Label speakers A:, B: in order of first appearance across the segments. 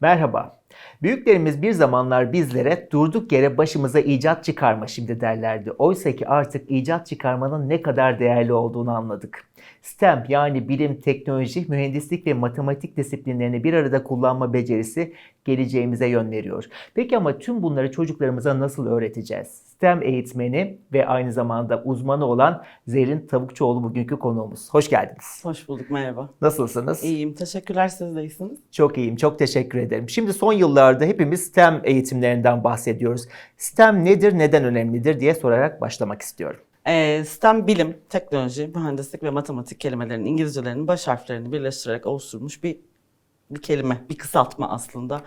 A: Merhaba. Büyüklerimiz bir zamanlar bizlere durduk yere başımıza icat çıkarma şimdi derlerdi. Oysa ki artık icat çıkarmanın ne kadar değerli olduğunu anladık. STEM yani bilim, teknoloji, mühendislik ve matematik disiplinlerini bir arada kullanma becerisi geleceğimize yön veriyor. Peki ama tüm bunları çocuklarımıza nasıl öğreteceğiz? STEM eğitmeni ve aynı zamanda uzmanı olan Zerrin Tavukçuoğlu bugünkü konuğumuz. Hoş geldiniz.
B: Hoş bulduk, merhaba.
A: Nasılsınız?
B: İyiyim, teşekkürler siz de iyisiniz.
A: Çok iyiyim, çok teşekkür ederim. Şimdi son yıllarda hepimiz STEM eğitimlerinden bahsediyoruz. STEM nedir, neden önemlidir diye sorarak başlamak istiyorum.
B: Ee, STEM bilim, teknoloji, mühendislik ve matematik kelimelerinin İngilizcelerinin baş harflerini birleştirerek oluşturulmuş bir bir kelime, bir kısaltma aslında.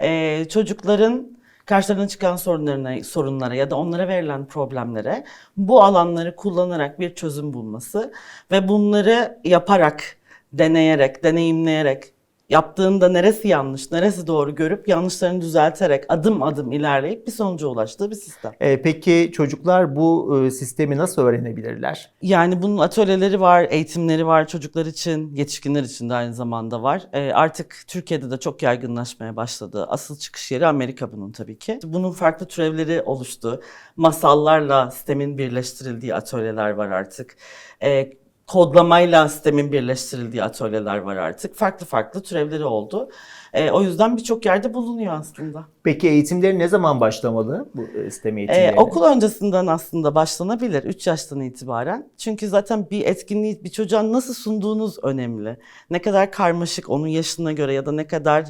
B: Ee, çocukların karşılarına çıkan sorunlarına, sorunlara ya da onlara verilen problemlere bu alanları kullanarak bir çözüm bulması ve bunları yaparak, deneyerek, deneyimleyerek yaptığında neresi yanlış, neresi doğru görüp yanlışlarını düzelterek adım adım ilerleyip bir sonuca ulaştığı bir sistem.
A: Ee, peki çocuklar bu e, sistemi nasıl öğrenebilirler?
B: Yani bunun atölyeleri var, eğitimleri var çocuklar için, yetişkinler için de aynı zamanda var. Ee, artık Türkiye'de de çok yaygınlaşmaya başladı. Asıl çıkış yeri Amerika bunun tabii ki. Bunun farklı türevleri oluştu. Masallarla sistemin birleştirildiği atölyeler var artık. Ee, kodlamayla sistemin birleştirildiği atölyeler var artık. Farklı farklı türevleri oldu. Ee, o yüzden birçok yerde bulunuyor aslında.
A: Peki eğitimleri ne zaman başlamalı bu e, STEM
B: Ee,
A: eğitimleri?
B: okul öncesinden aslında başlanabilir 3 yaştan itibaren. Çünkü zaten bir etkinliği bir çocuğa nasıl sunduğunuz önemli. Ne kadar karmaşık onun yaşına göre ya da ne kadar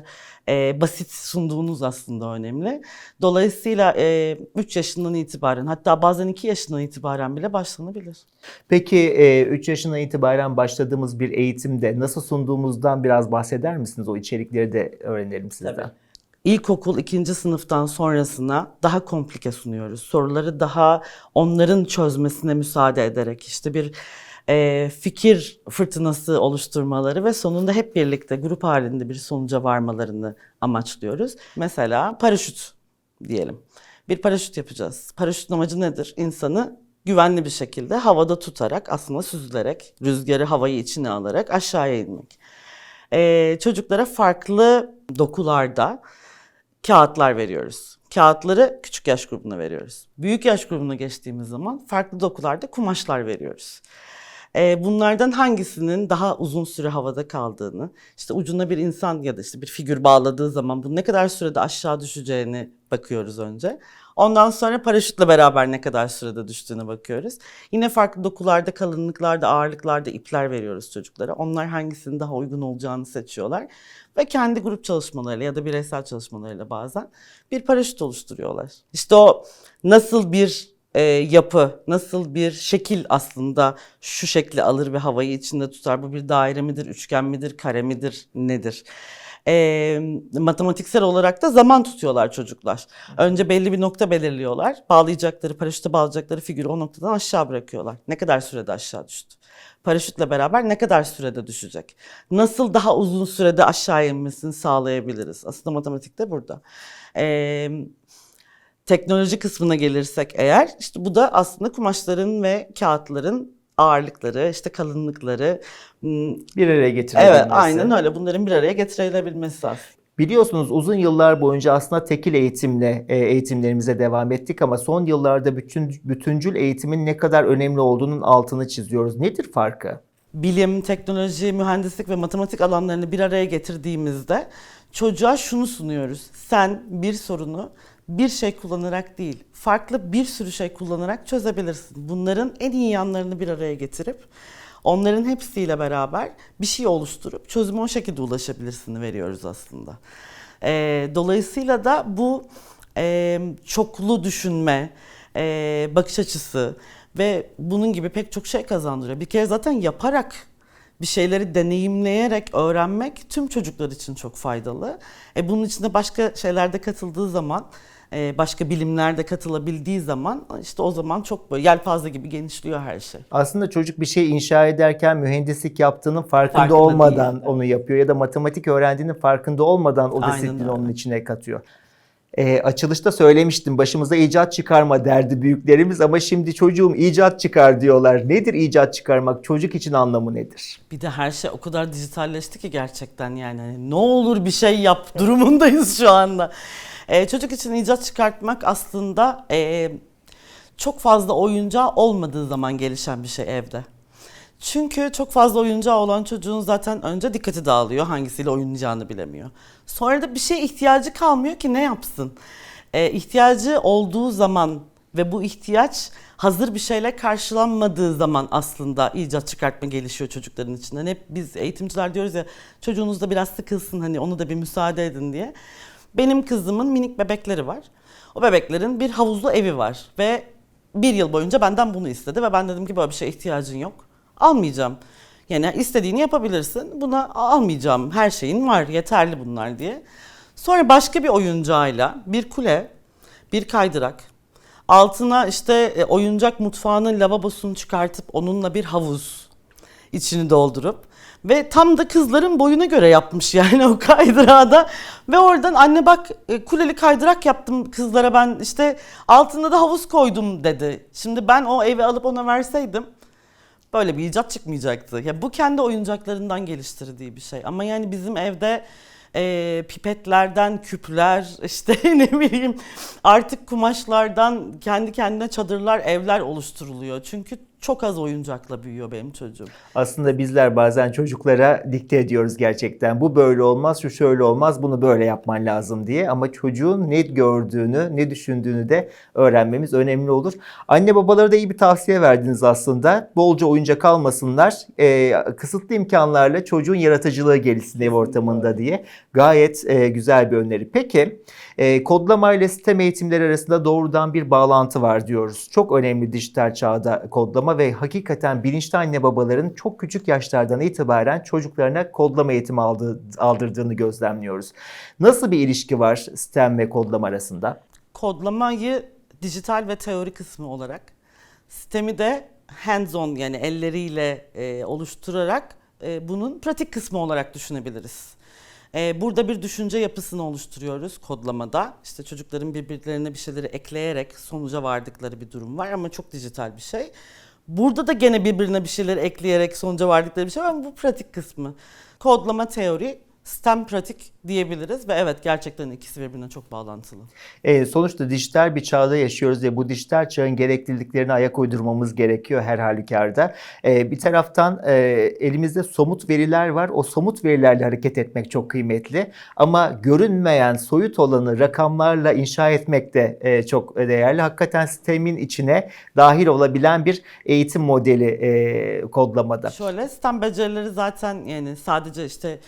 B: e, basit sunduğunuz aslında önemli. Dolayısıyla 3 yaşından itibaren hatta bazen 2 yaşından itibaren bile başlanabilir.
A: Peki 3 yaşından itibaren başladığımız bir eğitimde nasıl sunduğumuzdan biraz bahseder misiniz? O içerikleri de öğrenelim sizden.
B: Tabii. İlkokul ikinci sınıftan sonrasına daha komplike sunuyoruz. Soruları daha onların çözmesine müsaade ederek işte bir e, fikir fırtınası oluşturmaları ve sonunda hep birlikte grup halinde bir sonuca varmalarını amaçlıyoruz. Mesela paraşüt diyelim. Bir paraşüt yapacağız. Paraşütün amacı nedir? İnsanı güvenli bir şekilde havada tutarak aslında süzülerek rüzgarı havayı içine alarak aşağıya inmek. Ee, çocuklara farklı dokularda kağıtlar veriyoruz. Kağıtları küçük yaş grubuna veriyoruz. Büyük yaş grubuna geçtiğimiz zaman farklı dokularda kumaşlar veriyoruz. Ee, bunlardan hangisinin daha uzun süre havada kaldığını, işte ucuna bir insan ya da işte bir figür bağladığı zaman bu ne kadar sürede aşağı düşeceğini bakıyoruz önce. Ondan sonra paraşütle beraber ne kadar sürede düştüğüne bakıyoruz. Yine farklı dokularda, kalınlıklarda, ağırlıklarda ipler veriyoruz çocuklara. Onlar hangisinin daha uygun olacağını seçiyorlar. Ve kendi grup çalışmalarıyla ya da bireysel çalışmalarıyla bazen bir paraşüt oluşturuyorlar. İşte o nasıl bir e, yapı, nasıl bir şekil aslında şu şekli alır ve havayı içinde tutar. Bu bir daire midir, üçgen midir, kare midir, nedir? E, matematiksel olarak da zaman tutuyorlar çocuklar. Önce belli bir nokta belirliyorlar. Bağlayacakları, paraşüte bağlayacakları figürü o noktadan aşağı bırakıyorlar. Ne kadar sürede aşağı düştü? Paraşütle beraber ne kadar sürede düşecek? Nasıl daha uzun sürede aşağı inmesini sağlayabiliriz? Aslında matematik de burada. Ee, teknoloji kısmına gelirsek eğer işte bu da aslında kumaşların ve kağıtların ağırlıkları, işte kalınlıkları.
A: Bir araya getirebilmesi.
B: Evet aynen öyle bunların bir araya getirilebilmesi aslında.
A: Biliyorsunuz uzun yıllar boyunca aslında tekil eğitimle e, eğitimlerimize devam ettik ama son yıllarda bütün bütüncül eğitimin ne kadar önemli olduğunun altını çiziyoruz. Nedir farkı?
B: bilim, teknoloji, mühendislik ve matematik alanlarını bir araya getirdiğimizde çocuğa şunu sunuyoruz. Sen bir sorunu bir şey kullanarak değil, farklı bir sürü şey kullanarak çözebilirsin. Bunların en iyi yanlarını bir araya getirip onların hepsiyle beraber bir şey oluşturup çözüme o şekilde ulaşabilirsini veriyoruz aslında. Ee, dolayısıyla da bu e, çoklu düşünme, e, bakış açısı ve bunun gibi pek çok şey kazandırıyor. Bir kere zaten yaparak bir şeyleri deneyimleyerek öğrenmek tüm çocuklar için çok faydalı. E bunun içinde başka şeylerde katıldığı zaman, e, başka bilimlerde katılabildiği zaman işte o zaman çok böyle yelpaze gibi genişliyor her şey.
A: Aslında çocuk bir şey inşa ederken mühendislik yaptığının farkında,
B: Farkında
A: olmadan
B: değil.
A: onu yapıyor ya da matematik öğrendiğinin farkında olmadan o disiplini onun içine katıyor. Ee, açılışta söylemiştim başımıza icat çıkarma derdi büyüklerimiz ama şimdi çocuğum icat çıkar diyorlar. Nedir icat çıkarmak? Çocuk için anlamı nedir?
B: Bir de her şey o kadar dijitalleşti ki gerçekten yani Hani ne olur bir şey yap durumundayız şu anda. Ee, çocuk için icat çıkartmak aslında e, çok fazla oyuncağı olmadığı zaman gelişen bir şey evde. Çünkü çok fazla oyuncağı olan çocuğun zaten önce dikkati dağılıyor. Hangisiyle oynayacağını bilemiyor. Sonra da bir şeye ihtiyacı kalmıyor ki ne yapsın? Ee, ihtiyacı olduğu zaman ve bu ihtiyaç hazır bir şeyle karşılanmadığı zaman aslında icat çıkartma gelişiyor çocukların içinden. Hep biz eğitimciler diyoruz ya çocuğunuz da biraz sıkılsın hani onu da bir müsaade edin diye. Benim kızımın minik bebekleri var. O bebeklerin bir havuzlu evi var ve bir yıl boyunca benden bunu istedi ve ben dedim ki böyle bir şeye ihtiyacın yok. Almayacağım. Yani istediğini yapabilirsin. Buna almayacağım. Her şeyin var. Yeterli bunlar diye. Sonra başka bir oyuncağıyla bir kule, bir kaydırak, altına işte e, oyuncak mutfağının lavabosunu çıkartıp onunla bir havuz içini doldurup ve tam da kızların boyuna göre yapmış yani o kaydırağı da ve oradan anne bak e, kuleli kaydırak yaptım kızlara ben işte altında da havuz koydum dedi. Şimdi ben o evi alıp ona verseydim böyle bir icat çıkmayacaktı. Ya bu kendi oyuncaklarından geliştirdiği bir şey. Ama yani bizim evde e, pipetlerden küpler işte ne bileyim artık kumaşlardan kendi kendine çadırlar, evler oluşturuluyor. Çünkü çok az oyuncakla büyüyor benim çocuğum.
A: Aslında bizler bazen çocuklara dikte ediyoruz gerçekten. Bu böyle olmaz, şu şöyle olmaz, bunu böyle yapman lazım diye. Ama çocuğun ne gördüğünü, ne düşündüğünü de öğrenmemiz önemli olur. Anne babalara da iyi bir tavsiye verdiniz aslında. Bolca oyuncak almasınlar. Ee, kısıtlı imkanlarla çocuğun yaratıcılığı gelişsin ev ortamında diye. Gayet e, güzel bir öneri. Peki e, kodlama ile sistem eğitimleri arasında doğrudan bir bağlantı var diyoruz. Çok önemli dijital çağda kodlama ve hakikaten bilinçli anne babaların çok küçük yaşlardan itibaren çocuklarına kodlama eğitimi aldığı, aldırdığını gözlemliyoruz. Nasıl bir ilişki var sistem ve kodlama arasında?
B: Kodlamayı dijital ve teori kısmı olarak, sistemi de hands-on yani elleriyle e, oluşturarak e, bunun pratik kısmı olarak düşünebiliriz. E, burada bir düşünce yapısını oluşturuyoruz kodlamada. İşte çocukların birbirlerine bir şeyleri ekleyerek sonuca vardıkları bir durum var ama çok dijital bir şey. Burada da gene birbirine bir şeyleri ekleyerek sonuca vardıkları bir şey var ama bu pratik kısmı. Kodlama teori, sistem pratik diyebiliriz ve evet gerçekten ikisi birbirine çok bağlantılı.
A: E, sonuçta dijital bir çağda yaşıyoruz ve bu dijital çağın gerekliliklerine ayak uydurmamız gerekiyor her halükarda. E, bir taraftan e, elimizde somut veriler var. O somut verilerle hareket etmek çok kıymetli. Ama görünmeyen, soyut olanı rakamlarla inşa etmek de e, çok değerli. Hakikaten sistemin içine dahil olabilen bir eğitim modeli e, kodlamada.
B: Şöyle sistem becerileri zaten yani sadece işte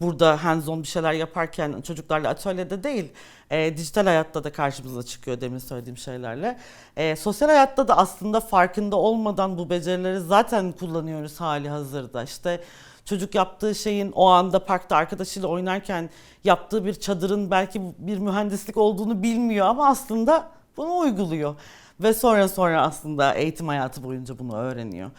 B: burada hands-on bir şeyler yaparken çocuklarla atölyede değil, e, dijital hayatta da karşımıza çıkıyor demin söylediğim şeylerle. E, sosyal hayatta da aslında farkında olmadan bu becerileri zaten kullanıyoruz hali hazırda. İşte çocuk yaptığı şeyin o anda parkta arkadaşıyla oynarken yaptığı bir çadırın belki bir mühendislik olduğunu bilmiyor ama aslında bunu uyguluyor. Ve sonra sonra aslında eğitim hayatı boyunca bunu öğreniyor.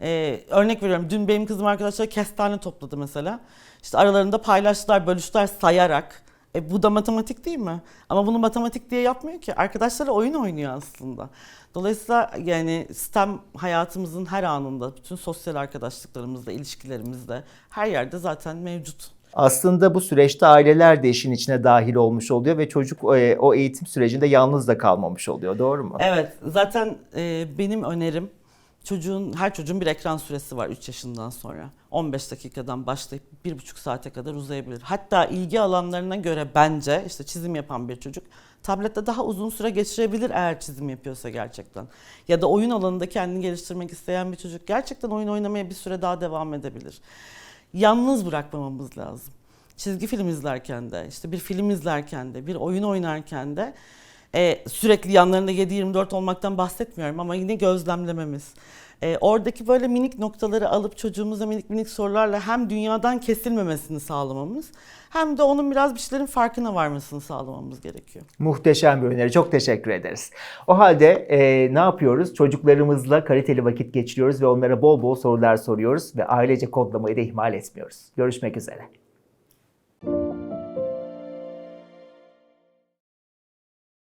B: Ee, örnek veriyorum dün benim kızım arkadaşlar kestane topladı mesela. İşte aralarında paylaştılar, bölüştüler sayarak. E bu da matematik değil mi? Ama bunu matematik diye yapmıyor ki. Arkadaşlarla oyun oynuyor aslında. Dolayısıyla yani sistem hayatımızın her anında, bütün sosyal arkadaşlıklarımızda, ilişkilerimizde, her yerde zaten mevcut.
A: Aslında bu süreçte aileler de işin içine dahil olmuş oluyor ve çocuk e, o eğitim sürecinde yalnız da kalmamış oluyor. Doğru mu?
B: Evet, zaten e, benim önerim çocuğun her çocuğun bir ekran süresi var 3 yaşından sonra. 15 dakikadan başlayıp 1,5 saate kadar uzayabilir. Hatta ilgi alanlarına göre bence işte çizim yapan bir çocuk tablette daha uzun süre geçirebilir eğer çizim yapıyorsa gerçekten. Ya da oyun alanında kendini geliştirmek isteyen bir çocuk gerçekten oyun oynamaya bir süre daha devam edebilir. Yalnız bırakmamamız lazım. Çizgi film izlerken de, işte bir film izlerken de, bir oyun oynarken de e, sürekli yanlarında 7-24 olmaktan bahsetmiyorum ama yine gözlemlememiz. E, oradaki böyle minik noktaları alıp çocuğumuza minik minik sorularla hem dünyadan kesilmemesini sağlamamız hem de onun biraz bir şeylerin farkına varmasını sağlamamız gerekiyor.
A: Muhteşem bir öneri. Çok teşekkür ederiz. O halde e, ne yapıyoruz? Çocuklarımızla kaliteli vakit geçiriyoruz ve onlara bol bol sorular soruyoruz ve ailece kodlamayı da ihmal etmiyoruz. Görüşmek üzere.